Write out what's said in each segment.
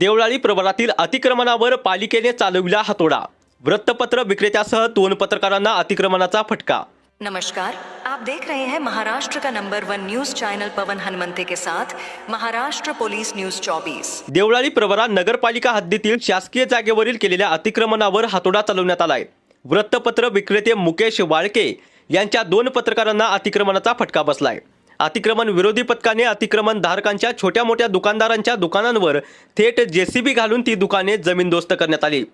देवळाली प्रभारातील अतिक्रमणावर पालिकेने चालविला हातोडा. वृत्तपत्र विक्रेत्यासह दोन पत्रकारांना अतिक्रमणाचा फटका. नमस्कार. आप देख रहे हैं महाराष्ट्र का number one news channel Pavan Hanumante के साथ महाराष्ट्र पुलिस न्यूज 24 देवळाली प्रवरा नगरपालिका हद्दीतील शासकीय जागेवरील केलेल्या अतिक्रमणावर हातोडा चालवण्यात आलाय. वृत्तपत्र विक्रेते मुकेश वाळके यांच्या दोन पत्रकारांना अतिक्रमणाचा फटका बसलाय. अतिक्रमण विरोधी पथकाने अतिक्रमण धारकांच्या छोट्या मोठ्या दुकानदारांच्या दुकानांवर थेट जेसीबी घालून ती दुकाने जमीनदोस्त करण्यात आली.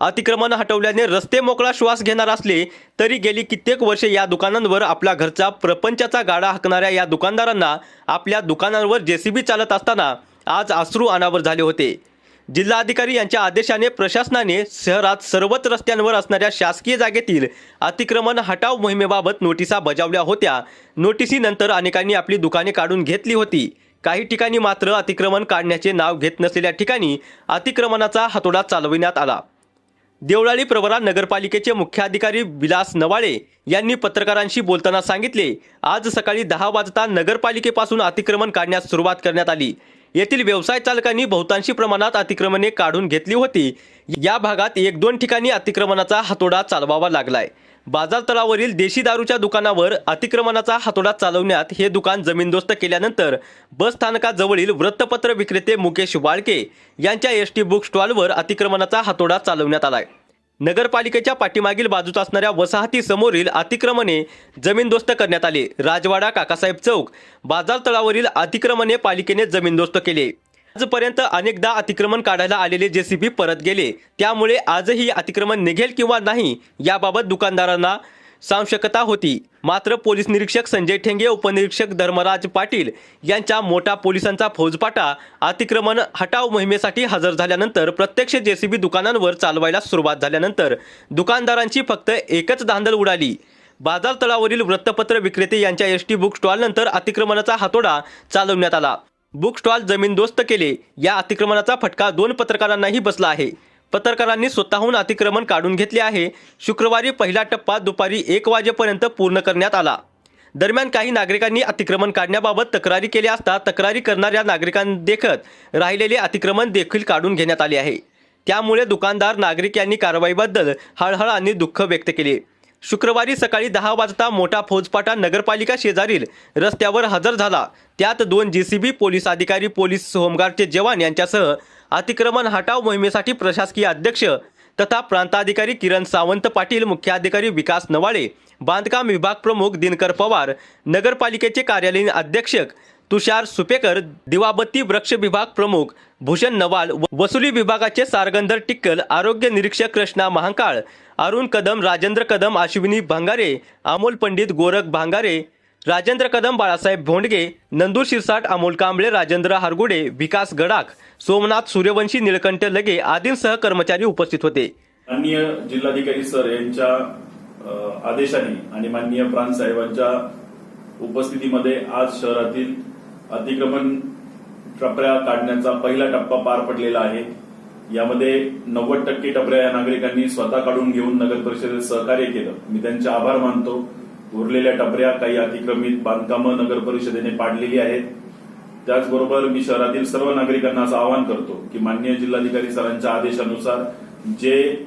अतिक्रमण हटवल्याने रस्ते मोकळा श्वास घेणार असले तरी गेली कित्येक वर्षे या दुकानांवर आपला घरचा प्रपंचाचा गाडा हाकणाऱ्या या दुकानदारांना आपल्या दुकानांवर जेसीबी चालत असताना आज अश्रू अनावर झाले होते. जिल्हाधिकारी यांच्या आदेशाने प्रशासनाने शहरात सर्वच रस्त्यांवर असणाऱ्या शासकीय जागेतील अतिक्रमण हटाव मोहिमेबाबत नोटिसा बजावल्या होत्या. नोटिसीनंतर अनेकांनी आपली दुकाने काढून घेतली होती. काही ठिकाणी मात्र अतिक्रमण काढण्याचे नाव घेत नसलेल्या ठिकाणी अतिक्रमणाचा हातोडा चालविण्यात आला. देवळाली प्रवरा नगरपालिकेचे मुख्याधिकारी विलास नवाळे यांनी पत्रकारांशी बोलताना सांगितले आज सकाळी दहा वाजता नगरपालिकेपासून अतिक्रमण काढण्यास सुरुवात करण्यात आली. येथील व्यवसाय चालकांनी बहुतांशी प्रमाणात अतिक्रमणे काढून घेतली होती. या भागात एक दोन ठिकाणी अतिक्रमणाचा हातोडा चालवावा लागलाय. बाजार तळावरील देशी दारूच्या दुकानावर अतिक्रमणाचा हातोडा चालवण्यात हे दुकान जमीनदोस्त केल्यानंतर बस स्थानकाजवळील वृत्तपत्र विक्रेते मुकेश वाळके यांच्या एस टी बुक स्टॉलवर अतिक्रमणाचा हातोडा चालवण्यात आलाय. नगरपालिकेच्या पाठीमागील बाजूत असणाऱ्या वसाहती समोरील अतिक्रमणे जमीनदोस्त करण्यात आले. राजवाडा काकासाहेब चौक बाजार तळावरील अतिक्रमणे पालिकेने जमीनदोस्त केले. आजपर्यंत अनेकदा अतिक्रमण काढायला आलेले जेसीबी परत गेले. त्यामुळे आजही अतिक्रमण निघेल किंवा नाही याबाबत दुकानदारांना सांशकता होती. मात्र पोलीस निरीक्षक संजय ठेंगे उपनिरीक्षक धर्मराज पाटील यांच्या मोठा पोलिसांचा फौजपाटा अतिक्रमण हटाव मोहिमेसाठी हजर झाल्यानंतर प्रत्यक्ष जेसीबी दुकानांवर चालवायला सुरुवात झाल्यानंतर दुकानदारांची फक्त एकच धांदल उडाली. बाजार तळावरील वृत्तपत्र विक्रेते यांच्या एस टी बुक स्टॉलनंतर अतिक्रमणाचा हातोडा चालवण्यात आला. बुक स्टॉल जमीनदोस्त केले. या अतिक्रमणाचा फटका दोन पत्रकारांनाही बसला आहे. पत्रकारांनी स्वतःहून अतिक्रमण काढून घेतले आहे. शुक्रवारी पहिला टप्पा दुपारी एक वाजेपर्यंत पूर्ण करण्यात आला. दरम्यान काही नागरिकांनी अतिक्रमण काढण्याबाबत तक्रारी केल्या असता तक्रारी करणाऱ्या नागरिकांदेखत राहिलेले अतिक्रमण देखील काढून घेण्यात आले आहे. त्यामुळे दुकानदार नागरिक यांनी कारवाईबद्दल हळहळ आणि दुःख व्यक्त केले. शुक्रवारी सकाळी दहा वाजता मोठा फौजपाटा नगरपालिका शेजारील रस्त्यावर हजर झाला. त्यात दोन जी सी बी पोलीस अधिकारी पोलीस होमगार्डचे जवान यांच्यासह अतिक्रमण हटाव मोहिमेसाठी प्रशासकीय अध्यक्ष तथा प्रांताधिकारी किरण सावंत पाटील मुख्याधिकारी विकास नवाळे बांधकाम विभाग प्रमुख दिनकर पवार नगरपालिकेचे कार्यालयीन अध्यक्षक तुषार सुपेकर दिवाबत्ती वृक्ष विभाग प्रमुख भूषण नवाल वसुली विभागाचे सारगंधर टिक्कल आरोग्य निरीक्षक कृष्णा महाकाळ अरुण कदम राजेंद्र कदम अश्विनी भांगारे अमोल पंडित गोरख भांगारे राजेंद्र कदम बाळासाहेब भोंडगे नंदूर शिरसाट अमोल कांबळे राजेंद्र हारगुडे विकास गडाख सोमनाथ सूर्यवंशी निळकंठ लगे आदींसह कर्मचारी उपस्थित होते. माननीय जिल्हाधिकारी सर यांच्या आदेशाने आणि माननीय प्रांत साहेबांच्या उपस्थितीमध्ये आज शहरातील अतिक्रमण टपऱ्या काढण्याचा पहिला टप्पा पार पडलेला आहे. यामध्ये नव्वद टक्के टपऱ्या या नागरिकांनी स्वतः काढून घेऊन नगर परिषदेत सहकार्य केलं. मी त्यांचे आभार मानतो. उरलेल्या टपऱ्या काही अतिक्रमित बांधकामं नगर परिषदेने पाडलेली आहेत. त्याचबरोबर मी शहरातील सर्व नागरिकांना असं आवाहन करतो की माननीय जिल्हाधिकारी सरांच्या आदेशानुसार जे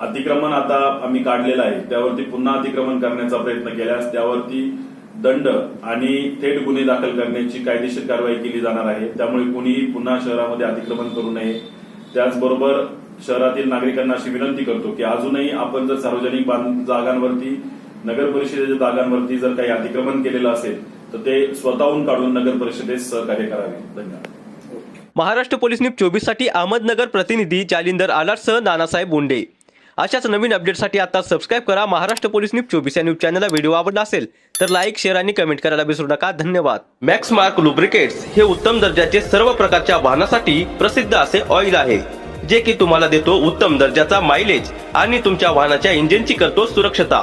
अतिक्रमण आता आम्ही काढलेलं आहे त्यावरती पुन्हा अतिक्रमण करण्याचा प्रयत्न केल्यास त्यावरती दंड आणि थेट गुन्हे दाखल करण्याची कायदेशीर कारवाई केली जाणार आहे. त्यामुळे कुणीही पुन्हा शहरामध्ये अतिक्रमण करू नये. त्याचबरोबर शहरातील नागरिकांना अशी विनंती करतो की अजूनही आपण जर सार्वजनिक बांध- जागांवरती नगर परिषदेच्या जागांवरती जर काही अतिक्रमण केलेलं असेल तर ते स्वतःहून काढून नगर परिषदेस सहकार्य करावे. धन्यवाद. महाराष्ट्र पोलीस न्यूज चोवीससाठी अहमदनगर प्रतिनिधी जालिंदर आलाटसह नानासाहेब बोंडे. अशाच नवीन अपडेटसाठी आता सबस्क्राईब करा महाराष्ट्र पोलीस न्यूज चोवीस या न्यूज चॅनलला व्हिडिओ आवडला असेल तर लाईक शेअर आणि कमेंट करायला विसरू नका. धन्यवाद. मॅक्स मार्क लुब्रिकेट्स हे उत्तम दर्जाचे सर्व प्रकारच्या वाहनासाठी प्रसिद्ध असे ऑइल आहे जे की तुम्हाला देतो उत्तम दर्जाचा मायलेज आणि तुमच्या वाहनाच्या इंजिनची करतो सुरक्षता.